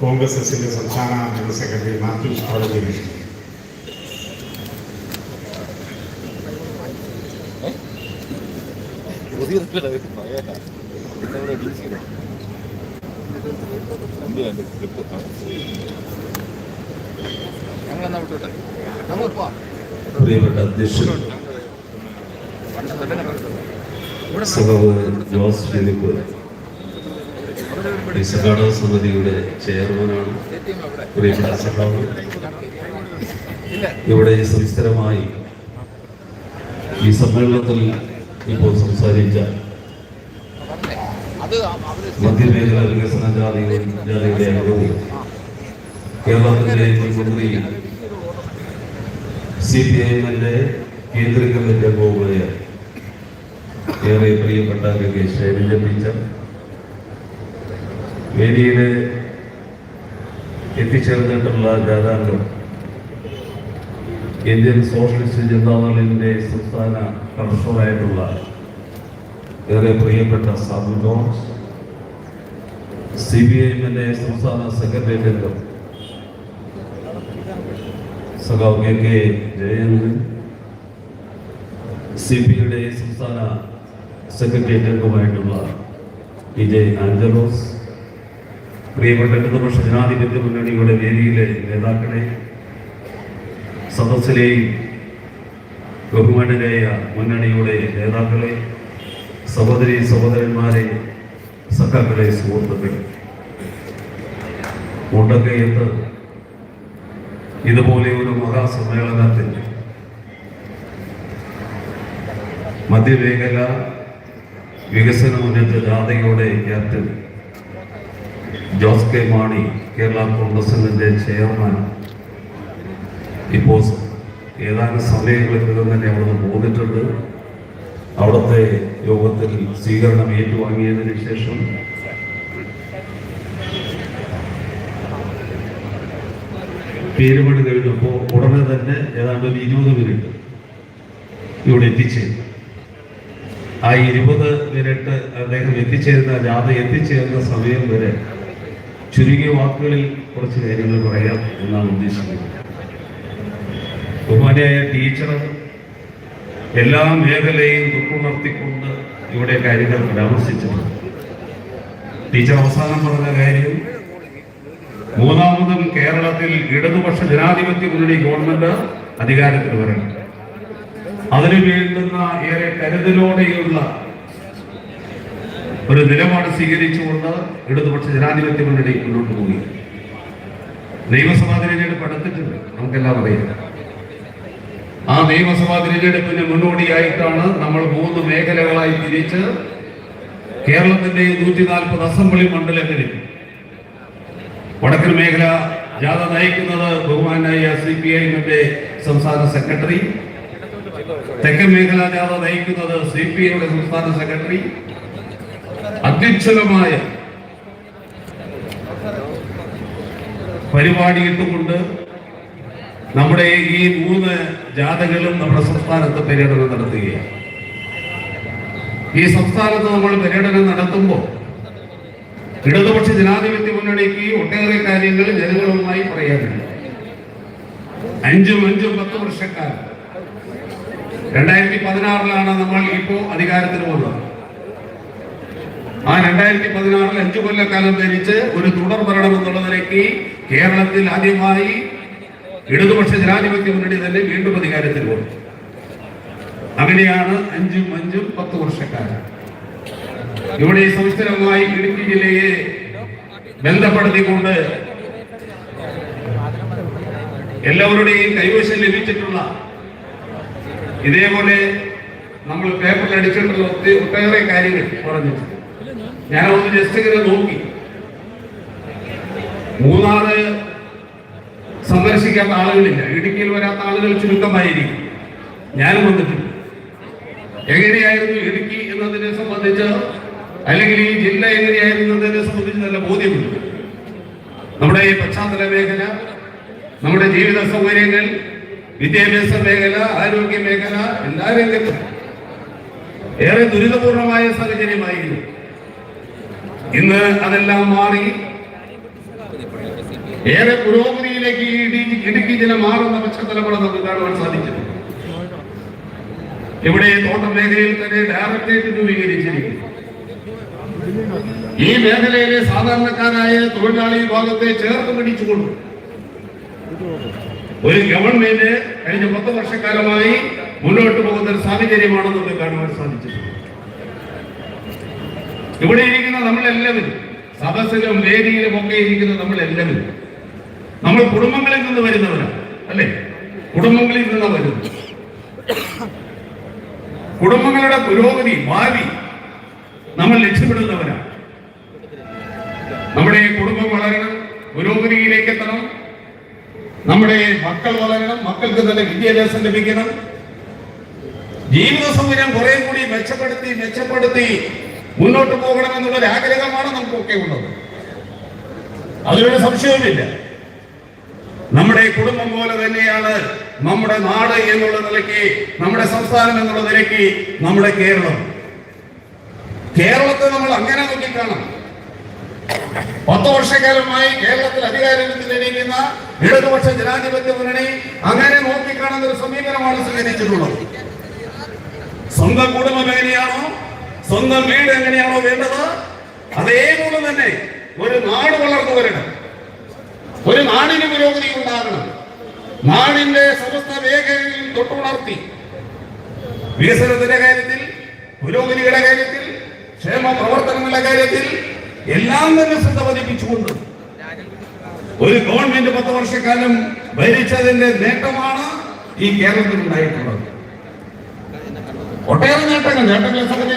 കോൺഗ്രസ് എസിന്റെ സംസ്ഥാന general secretary Mathews പോവാം പ്രിയപ്പെട്ട അധ്യക്ഷൻ സഹോദരൻ ജോസ് ഫിലിപ്പ് സമിതിയുടെ ചെയർമാനാണ് പ്രിയപ്പെട്ട ഇവിടെ സുസ്ഥിരമായി ഈ സമ്മേളനത്തിൽ ഇപ്പോൾ സംസാരിച്ച മധ്യമേഖല വികസന ജാതി ജാതിയുടെ അംഗവും കേരളത്തിലെ മുഖ്യമന്ത്രി സി പി ഐ എമ്മിന്റെ കേന്ദ്ര കമ്മിറ്റി അംഗവുമായ ഏറെ പ്രിയപ്പെട്ട കെ ശൈലജ ടീച്ചർ വേദിയിൽ എത്തിച്ചേർന്നിട്ടുള്ള ജാഥാംഗം ഇന്ത്യൻ സോഷ്യലിസ്റ്റ് ജനതാദളിന്റെ സംസ്ഥാന കൺട്രോളായിട്ടുള്ള ഏറെ പ്രിയപ്പെട്ട Sabu George C B I എമ്മിന്റെ സംസ്ഥാന സെക്രട്ടേറിയറ്റ് അംഗം സഖാവ് K K Jayachandran C P ഐയുടെ സംസ്ഥാന സെക്രട്ടേറിയറ്റ് അംഗമായിട്ടുള്ള വിജയ് ആഞ്ചലോസ് പ്രിയപ്പെട്ട ഇടതുപക്ഷ ജനാധിപത്യ മുന്നണിയുടെ വേദിയിലെ നേതാക്കളെ സദസ്സിലെയും ബഹുമാനരായ മുന്നണിയുടെ നേതാക്കളെ സഹോദരി സഹോദരന്മാരെ സഖാക്കളെ സുഹൃത്തുക്കളെ. മുണ്ടക്കയത്ത് ഇതുപോലെ ഒരു മഹാസമ്മേളനത്തിൽ മധ്യമേഖല വികസന മുന്നേറ്റ ജാഥയുടെ ക്യാപ്റ്റൻ ജോസ് കെ മാണി കേരള കോൺഗ്രസിന്റെ ചെയർമാൻ. ഇപ്പോൾ ഏതാനും സമയങ്ങൾക്കകം തന്നെ അവിടെ നിന്ന് പോന്നിട്ടുണ്ട്. അവിടുത്തെ യോഗത്തിൽ സ്വീകരണം ഏറ്റുവാങ്ങിയതിനു ശേഷം പേരുപടി കഴിഞ്ഞപ്പോൾ ഉടനെ തന്നെ ഏതാണ്ട് ഒരു ഇരുപത് മിനിറ്റ് ഇവിടെ എത്തിച്ചേരും. ആ ഇരുപത് മിനിറ്റ് അദ്ദേഹം എത്തിച്ചേരുന്ന ജാഥ എത്തിച്ചേരുന്ന സമയം വരെ ചുരുങ്ങിയ വാക്കുകളിൽ കുറച്ച് കാര്യങ്ങൾ പറയാം എന്നാണ് ഉദ്ദേശിക്കുന്നത്. ബഹുമാനിയായ ടീച്ചർ എല്ലാ മേഖലയും തൊട്ടുണർത്തിക്കൊണ്ട് ഇവിടെ കാര്യങ്ങൾ പരാമർശിച്ചത് ടീച്ചർ അവസാനം പറഞ്ഞ കാര്യം മൂന്നാമതും കേരളത്തിൽ ഇടതുപക്ഷ ജനാധിപത്യ മുന്നണി ഗവൺമെന്റ് അധികാരത്തിൽ വരണം. അതിനു വേണ്ടുന്ന ഏറെ കരുതലോടെയുള്ള ഒരു നിലപാട് സ്വീകരിച്ചുകൊണ്ട് ഇടതുപക്ഷ ജനാധിപത്യ മുന്നണി മുന്നോട്ട് പോകുക നിയമസഭാ തിരഞ്ഞെടുപ്പ് അടുത്തിട്ടുണ്ട്. നമുക്കെല്ലാം അറിയാം. ആ നിയമസഭാ തിരഞ്ഞെടുപ്പിന് മുന്നോടിയായിട്ടാണ് നമ്മൾ മൂന്ന് മേഖലകളായി തിരിച്ച് കേരളത്തിന്റെ നൂറ്റി നാൽപ്പത് അസംബ്ലി മണ്ഡലങ്ങളിൽ വടക്കൻ മേഖല ജാഥ നയിക്കുന്നത് ബഹുമാനായ സി പി ഐ എമ്മിന്റെ സംസ്ഥാന സെക്രട്ടറി തെക്കൻ മേഖല ജാഥ നയിക്കുന്നത് സി പി ഐയുടെ സംസ്ഥാന സെക്രട്ടറി അത്യുച്ഛലമായ പരിപാടി ഇട്ടുകൊണ്ട് നമ്മുടെ ഈ മൂന്ന് ജാഥകളും നമ്മുടെ സംസ്ഥാനത്ത് പര്യടനം നടത്തുകയാണ്. ഈ സംസ്ഥാനത്ത് നമ്മൾ പര്യടനം നടത്തുമ്പോൾ ഇടതുപക്ഷ ജനാധിപത്യ മുന്നണിക്ക് ഒട്ടേറെ കാര്യങ്ങൾ ജനങ്ങളുമായി പറയാനുണ്ട്. അഞ്ചും അഞ്ചും പത്ത് വർഷക്കാലം. രണ്ടായിരത്തി പതിനാറിലാണ് നമ്മൾ ഇപ്പോ അധികാരത്തിൽ വന്നത് ആ രണ്ടായിരത്തി പതിനാറിൽ അഞ്ചു കൊല്ലക്കാലം ധരിച്ച് ഒരു തുടർ ഭരണം എന്നുള്ള നിലയ്ക്ക് കേരളത്തിൽ ആദ്യമായി ഇടതുപക്ഷ ജനാധിപത്യ മുന്നണി തന്നെ വീണ്ടും അധികാരത്തിൽ വന്നു. അങ്ങനെയാണ് അഞ്ചും അഞ്ചും പത്ത് വർഷക്കാലം. ഇവിടെ സംസ്ഥാനമായി ഇടുക്കി ജില്ലയെ ബന്ധപ്പെടുത്തിക്കൊണ്ട് എല്ലാവരുടെയും കൈവശം ലഭിച്ചിട്ടുള്ള ഇതേപോലെ നമ്മൾ പേപ്പറിൽ അടിച്ചിട്ടുള്ള ഒത്തിരി ഒട്ടേറെ കാര്യങ്ങൾ പറഞ്ഞിട്ടുണ്ട്. ഞാൻ ഒന്ന് ജസ്റ്റ് ഇങ്ങനെ നോക്കി. മൂന്നാറ് സന്ദർശിക്കാത്ത ആളുകളില്ല. ഇടുക്കിയിൽ വരാത്ത ആളുകൾ ചുരുക്കമായിരിക്കും. ഞാനും വന്നിട്ടുണ്ട് എങ്ങനെയായിരുന്നു ഇടുക്കി എന്നതിനെ സംബന്ധിച്ച്? അല്ലെങ്കിൽ ഈ ജില്ല എങ്ങനെയായിരുന്നു എന്നതിനെ സംബന്ധിച്ച് നല്ല ബോധ്യമുണ്ട്. നമ്മുടെ ഈ പശ്ചാത്തല മേഖല നമ്മുടെ ജീവിത സൗകര്യങ്ങൾ വിദ്യാഭ്യാസ മേഖല ആരോഗ്യ മേഖല എല്ലാ രംഗത്തും ഏറെ ദുരിതപൂർണമായ സാഹചര്യമായിരുന്നു. ഇന്ന് അതെല്ലാം മാറി. ഏറെ പുരോഗതിയിലേക്ക് ഇടുക്കി ജില്ല മാറുന്ന പശ്ചാത്തലമാണ് നമുക്ക് കാണുവാൻ സാധിച്ചത് ഇവിടെ തോട്ടം മേഖലയിൽ തന്നെ ഡയറക്ടറേറ്റ് രൂപീകരിച്ചിരിക്കുന്നു. ഈ മേഖലയിലെ സാധാരണക്കാരായ തൊഴിലാളി വിഭാഗത്തെ ചേർത്ത് പിടിച്ചുകൊണ്ട് ഒരു ഗവൺമെന്റ് കഴിഞ്ഞ പത്ത് വർഷക്കാലമായി മുന്നോട്ട് പോകുന്ന ഒരു സാഹചര്യമാണ് നമുക്ക് കാണുവാൻ സാധിച്ചത് ഇവിടെ ഇരിക്കുന്ന നമ്മളെല്ലാവരും സദസ്സിലും വേദിയിലും ഒക്കെ ഇരിക്കുന്ന നമ്മളെല്ലാവരും നമ്മൾ കുടുംബങ്ങളിൽ നിന്ന് വരുന്നവരാണ് അല്ലേ? കുടുംബങ്ങളിൽ നിന്ന് വരുന്നു കുടുംബങ്ങളുടെ പുരോഗതി ഭാവി നമ്മൾ ലക്ഷ്യപ്പെടുന്നവരാണ് നമ്മുടെ കുടുംബം വളരണം പുരോഗതിയിലേക്ക് എത്തണം. നമ്മുടെ മക്കൾ വളരണം മക്കൾക്ക് നല്ല വിദ്യാഭ്യാസം ലഭിക്കണം. ജീവിത സൗകര്യം കുറെ കൂടി മെച്ചപ്പെടുത്തി മെച്ചപ്പെടുത്തി മുന്നോട്ട് പോകണം എന്നുള്ള ഒരു ആഗ്രഹമാണ് നമുക്കൊക്കെ ഉള്ളത്. അതിലൊരു സംശയവുമില്ല. നമ്മുടെ കുടുംബം പോലെ തന്നെയാണ് നമ്മുടെ നാട് എന്നുള്ള നിലയ്ക്ക് നമ്മുടെ സംസ്ഥാനം എന്നുള്ള നിലയ്ക്ക് നമ്മുടെ കേരളം. കേരളത്തെ നമ്മൾ അങ്ങനെ നോക്കിക്കാണാം. പത്ത് വർഷക്കാലമായി കേരളത്തിൽ അധികാരത്തിലിരിക്കുന്ന ഇടതുപക്ഷ ജനാധിപത്യ മുന്നണി അങ്ങനെ നോക്കിക്കാണുന്ന ഒരു സമീപനമാണ് സ്വീകരിച്ചിട്ടുള്ളത്. സ്വന്തം കുടുംബം എങ്ങനെയാണോ സ്വന്തം വീട് എങ്ങനെയാണോ വേണ്ടത് അതേപോലെ തന്നെ ഒരു നാട് വളർന്നു വരണം. ഒരു നാടിന് പുരോഗതി ഉണ്ടാകണം. നാടിന്റെ സമസ്ത മേഖലയിൽ തൊട്ടുണർത്തി. വികസനത്തിന്റെ കാര്യത്തിൽ പുരോഗതിയുടെ കാര്യത്തിൽ ക്ഷേമ പ്രവർത്തനങ്ങളുടെ കാര്യത്തിൽ എല്ലാം തന്നെ ശ്രദ്ധ പതിപ്പിച്ചുകൊണ്ട് ഒരു ഗവൺമെന്റ് പത്ത് വർഷക്കാലം ഭരിച്ചതിന്റെ നേട്ടമാണ് ഈ കേരളത്തിൽ ഉണ്ടായിട്ടുള്ളത്. ഒട്ടേറെ നേട്ടങ്ങൾ നേട്ടങ്ങളെ സംബന്ധിച്ച്